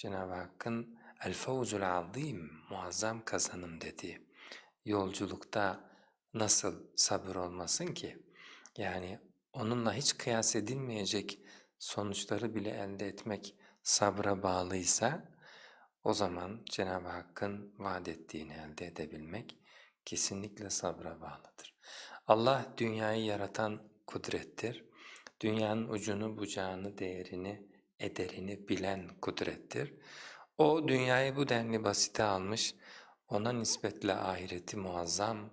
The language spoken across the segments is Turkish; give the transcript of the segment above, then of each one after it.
Cenab-ı Hakk'ın el fevzul azim muazzam kazanım dediği yolculukta nasıl sabır olmasın ki? Yani onunla hiç kıyas edilmeyecek sonuçları bile elde etmek sabra bağlıysa o zaman Cenab-ı Hakk'ın vaat ettiğini elde edebilmek kesinlikle sabra bağlıdır. Allah dünyayı yaratan kudrettir. Dünyanın ucunu bucağını, değerini, ederini bilen kudrettir. O dünyayı bu denli basite almış, ona nispetle ahireti muazzam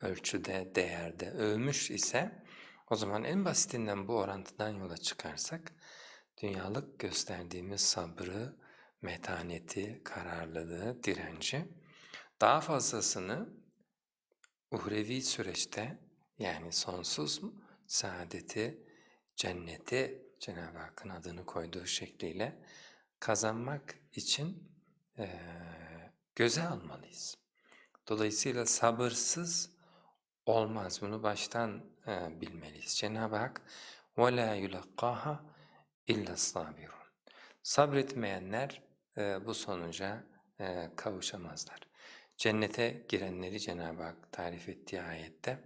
ölçüde, değerde övmüş ise o zaman en basitinden bu orantıdan yola çıkarsak dünyalık gösterdiğimiz sabrı, metaneti, kararlılığı, direnci daha fazlasını uhrevi süreçte yani sonsuz saadeti, cenneti Cenab-ı Hakk'ın adını koyduğu şekliyle kazanmak için eee, göze almalıyız. Dolayısıyla sabırsız olmaz. Bunu baştan eee, bilmeliyiz. Cenab-ı Hak وَلَا يُلَقَّاهَا اِلَّا الصَّابِرُونَ Sabretmeyenler eee, bu sonuca eee, kavuşamazlar. Cennete girenleri Cenab-ı Hak tarif ettiği ayette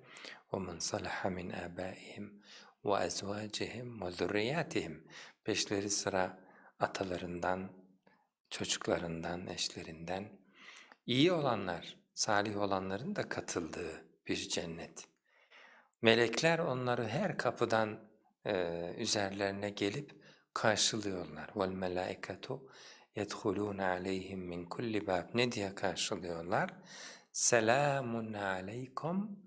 وَمَنْ صَلَحَ مِنْ آبَائِهِمْ وَأَزْوَاجِهِمْ وَذُرِّيَّاتِهِمْ Peşleri sıra atalarından, çocuklarından, eşlerinden iyi olanlar, salih olanların da katıldığı bir cennet. Melekler onları her kapıdan e, üzerlerine gelip karşılıyorlar. وَالْمَلَائِكَةُ يَدْخُلُونَ عَلَيْهِمْ مِنْ كُلِّ بَابٍ Ne diye karşılıyorlar? Selamun aleykum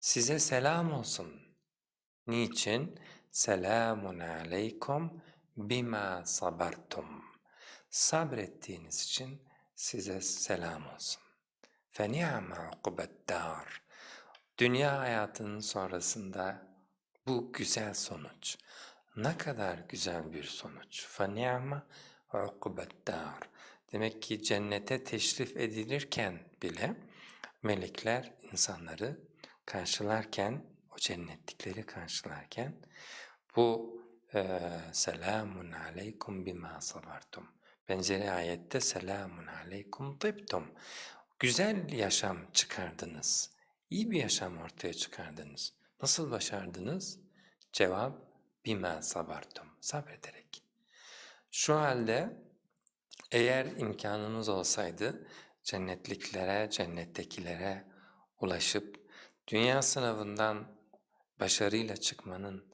Size selam olsun. Niçin? Selamun aleykum bima sabartum. Sabrettiğiniz için size selam olsun. فَنِعْمَ عُقُبَ الدَّارِ Dünya hayatının sonrasında bu güzel sonuç. Ne kadar güzel bir sonuç. فَنِعْمَ عُقُبَ الدَّارِ Demek ki cennete teşrif edilirken bile melekler insanları karşılarken, o cennetlikleri karşılarken bu e, selamun aleykum bima sabartum. Benzeri ayette selamun aleykum tibtum. Güzel yaşam çıkardınız. İyi bir yaşam ortaya çıkardınız. Nasıl başardınız? Cevap bima sabartum. Sabrederek. Şu halde eğer imkanınız olsaydı cennetliklere, cennettekilere ulaşıp dünya sınavından başarıyla çıkmanın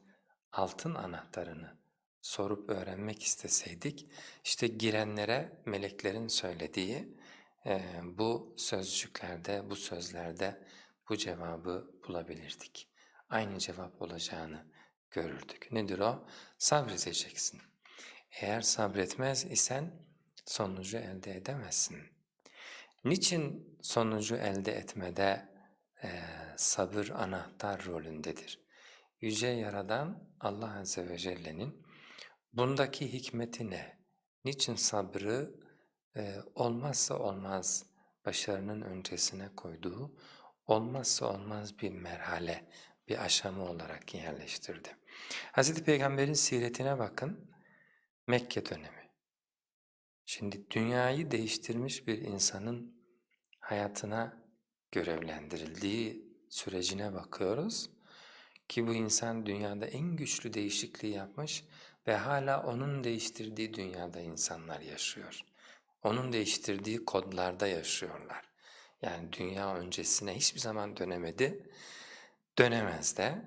altın anahtarını sorup öğrenmek isteseydik, işte girenlere meleklerin söylediği e, bu sözcüklerde, bu sözlerde bu cevabı bulabilirdik. Aynı cevap olacağını görürdük. Nedir o? Sabredeceksin. Eğer sabretmez isen sonucu elde edemezsin. Niçin sonucu elde etmede e, sabır anahtar rolündedir? Yüce Yaradan Allah Azze ve Celle'nin bundaki hikmeti ne? Niçin sabrı e, olmazsa olmaz başarının öncesine koyduğu olmazsa olmaz bir merhale, bir aşama olarak yerleştirdi. Hz. Peygamber'in siretine bakın, Mekke dönemi. Şimdi dünyayı değiştirmiş bir insanın hayatına görevlendirildiği sürecine bakıyoruz ki bu insan dünyada en güçlü değişikliği yapmış ve hala onun değiştirdiği dünyada insanlar yaşıyor. Onun değiştirdiği kodlarda yaşıyorlar. Yani dünya öncesine hiçbir zaman dönemedi, dönemez de.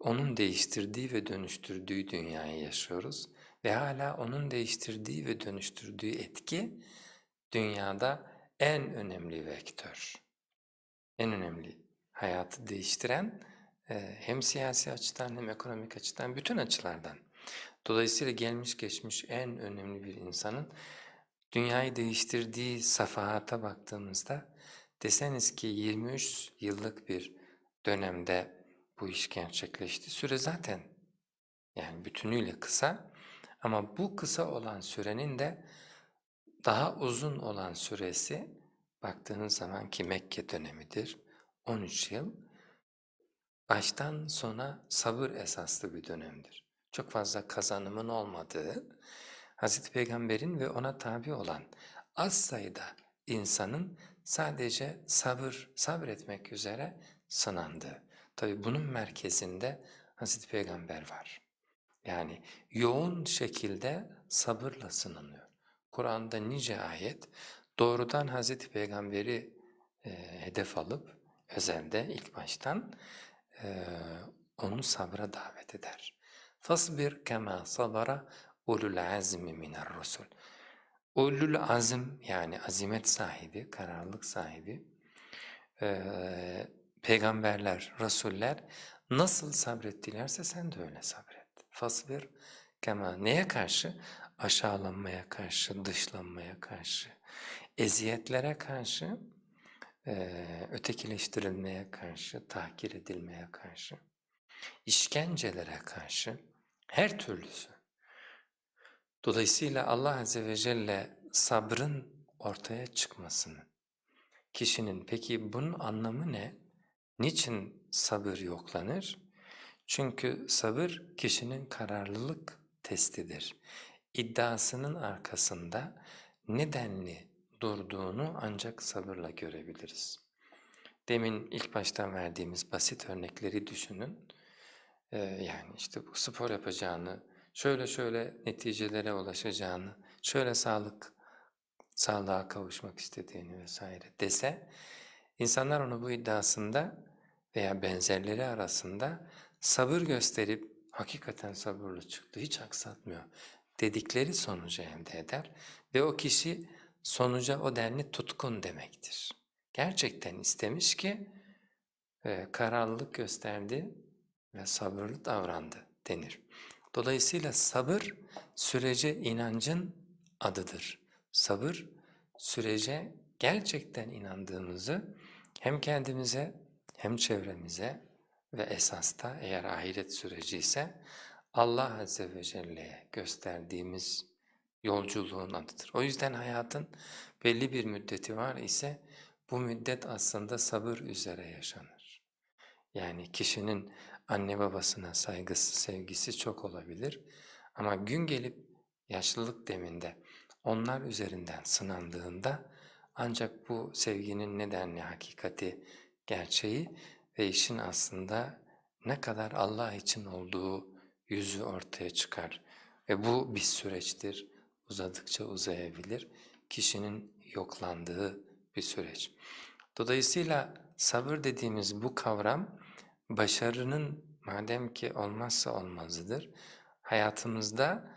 Onun değiştirdiği ve dönüştürdüğü dünyayı yaşıyoruz ve hala onun değiştirdiği ve dönüştürdüğü etki dünyada en önemli vektör. En önemli hayatı değiştiren e, hem siyasi açıdan hem ekonomik açıdan bütün açılardan. Dolayısıyla gelmiş geçmiş en önemli bir insanın dünyayı değiştirdiği safahata baktığımızda deseniz ki 23 yıllık bir dönemde bu iş gerçekleşti. Süre zaten yani bütünüyle kısa ama bu kısa olan sürenin de daha uzun olan süresi baktığınız zaman ki Mekke dönemidir 13 yıl baştan sona sabır esaslı bir dönemdir. Çok fazla kazanımın olmadığı Hazreti Peygamber'in ve ona tabi olan az sayıda insanın sadece sabır, sabretmek üzere sınandığı. Tabi bunun merkezinde Hazreti Peygamber var. Yani yoğun şekilde sabırla sınanıyor. Kur'an'da nice ayet doğrudan Hazreti Peygamber'i e, hedef alıp özelde ilk baştan e, onu sabra davet eder. Fasbir kema sabara ulul azmi minar rusul. Ulul azim yani azimet sahibi, kararlılık sahibi e, peygamberler, rasuller nasıl sabrettilerse sen de öyle sabret. Fasbir kema neye karşı? Aşağılanmaya karşı, dışlanmaya karşı, eziyetlere karşı, e, ötekileştirilmeye karşı, tahkir edilmeye karşı, işkencelere karşı, her türlüsü. Dolayısıyla Allah Azze ve Celle sabrın ortaya çıkmasını, kişinin peki bunun anlamı ne? Niçin sabır yoklanır? Çünkü sabır kişinin kararlılık testidir. İddiasının arkasında nedenli durduğunu ancak sabırla görebiliriz. Demin ilk baştan verdiğimiz basit örnekleri düşünün. Ee, yani işte bu spor yapacağını, şöyle şöyle neticelere ulaşacağını, şöyle sağlık, sağlığa kavuşmak istediğini vesaire dese, insanlar onu bu iddiasında veya benzerleri arasında sabır gösterip hakikaten sabırlı çıktı, hiç aksatmıyor dedikleri sonucu elde eder ve o kişi sonuca o denli tutkun demektir. Gerçekten istemiş ki e, kararlılık gösterdi ve sabırlı davrandı denir. Dolayısıyla sabır sürece inancın adıdır. Sabır sürece gerçekten inandığımızı hem kendimize hem çevremize ve esasta eğer ahiret süreci ise Allah Azze ve Celle'ye gösterdiğimiz yolculuğun adıdır. O yüzden hayatın belli bir müddeti var ise bu müddet aslında sabır üzere yaşanır. Yani kişinin anne babasına saygısı, sevgisi çok olabilir ama gün gelip yaşlılık deminde onlar üzerinden sınandığında ancak bu sevginin nedenli hakikati, gerçeği ve işin aslında ne kadar Allah için olduğu yüzü ortaya çıkar. Ve bu bir süreçtir, uzadıkça uzayabilir, kişinin yoklandığı bir süreç. Dolayısıyla sabır dediğimiz bu kavram, başarının madem ki olmazsa olmazıdır, hayatımızda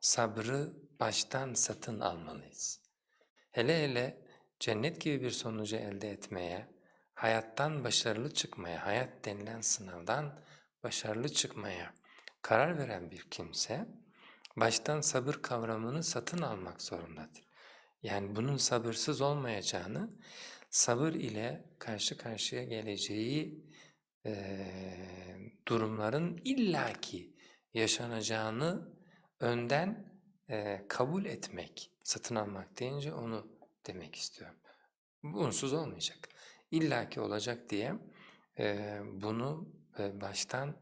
sabrı baştan satın almalıyız. Hele hele cennet gibi bir sonucu elde etmeye, hayattan başarılı çıkmaya, hayat denilen sınavdan başarılı çıkmaya karar veren bir kimse, baştan sabır kavramını satın almak zorundadır. Yani bunun sabırsız olmayacağını, sabır ile karşı karşıya geleceği e, durumların illaki yaşanacağını önden e, kabul etmek, satın almak deyince onu demek istiyorum. Bunsuz olmayacak. İllaki olacak diye e, bunu e, baştan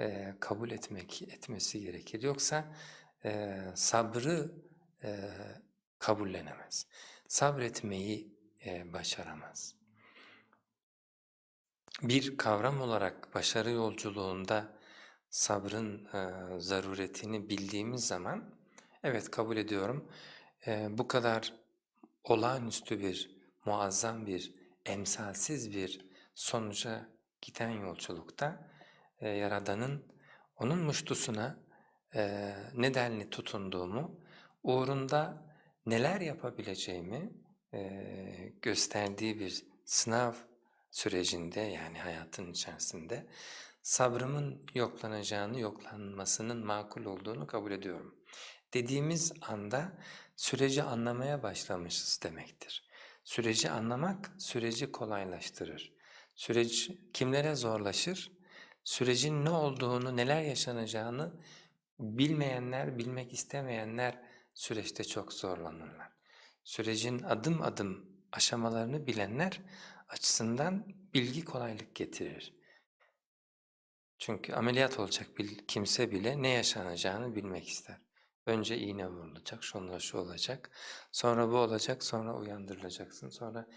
e, kabul etmek etmesi gerekir. Yoksa e, sabrı e, kabullenemez. Sabretmeyi e, başaramaz. Bir kavram olarak başarı yolculuğunda sabrın e, zaruretini bildiğimiz zaman, evet kabul ediyorum, e, bu kadar olağanüstü bir, muazzam bir, emsalsiz bir sonuca giden yolculukta e, Yaradan'ın onun muştusuna e, nedenli tutunduğumu, uğrunda neler yapabileceğimi e, gösterdiği bir sınav sürecinde yani hayatın içerisinde sabrımın yoklanacağını, yoklanmasının makul olduğunu kabul ediyorum. Dediğimiz anda süreci anlamaya başlamışız demektir. Süreci anlamak süreci kolaylaştırır. Süreç kimlere zorlaşır? Sürecin ne olduğunu, neler yaşanacağını bilmeyenler, bilmek istemeyenler süreçte çok zorlanırlar. Sürecin adım adım aşamalarını bilenler açısından bilgi kolaylık getirir. Çünkü ameliyat olacak bir kimse bile ne yaşanacağını bilmek ister. Önce iğne vurulacak, sonra şu olacak, sonra bu olacak, sonra uyandırılacaksın, sonra...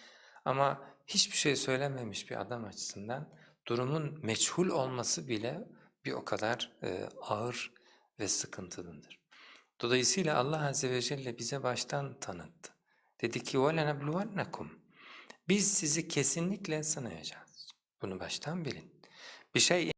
Ama hiçbir şey söylememiş bir adam açısından durumun meçhul olması bile bir o kadar e, ağır ve sıkıntılıdır. Dolayısıyla Allah Azze ve Celle bize baştan tanıttı. Dedi ki وَلَنَبْلُوَنَّكُمْ Biz sizi kesinlikle sınayacağız. Bunu baştan bilin. Bir şey